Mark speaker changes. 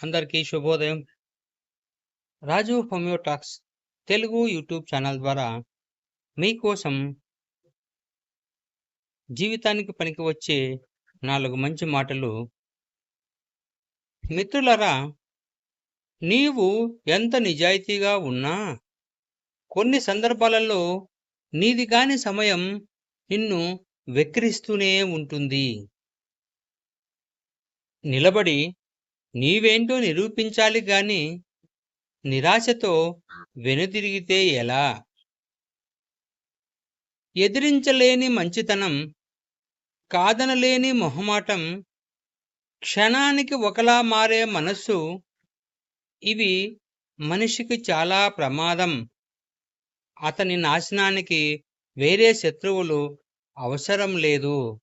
Speaker 1: అందరికీ శుభోదయం. Raju homeo talks Telugu YouTube channel ద్వారా మీకోసం జీవితానికి పనికి వచ్చే నాలుగు మంచి మాటలు. మిత్రులరా నీవు ఎంత నిజాయితీగా ఉన్నా కొన్ని సందర్భాలలో నీది కాని సమయం నిన్ను వెక్కిరిస్తూనే ఉంటుంది. నిలబడి నీవేంటో నిరూపించాలి గాని నిరాశతో వెనుదిరిగితే ఎలా? ఎదిరించలేని మంచితనం కాదనలేని మొహమాటం క్షణానికి ఒకలా మారే మనస్సు ఇవి మనిషికి చాలా ప్రమాదం. అతని నాశనానికి వేరే శత్రువులు అవసరం లేదు.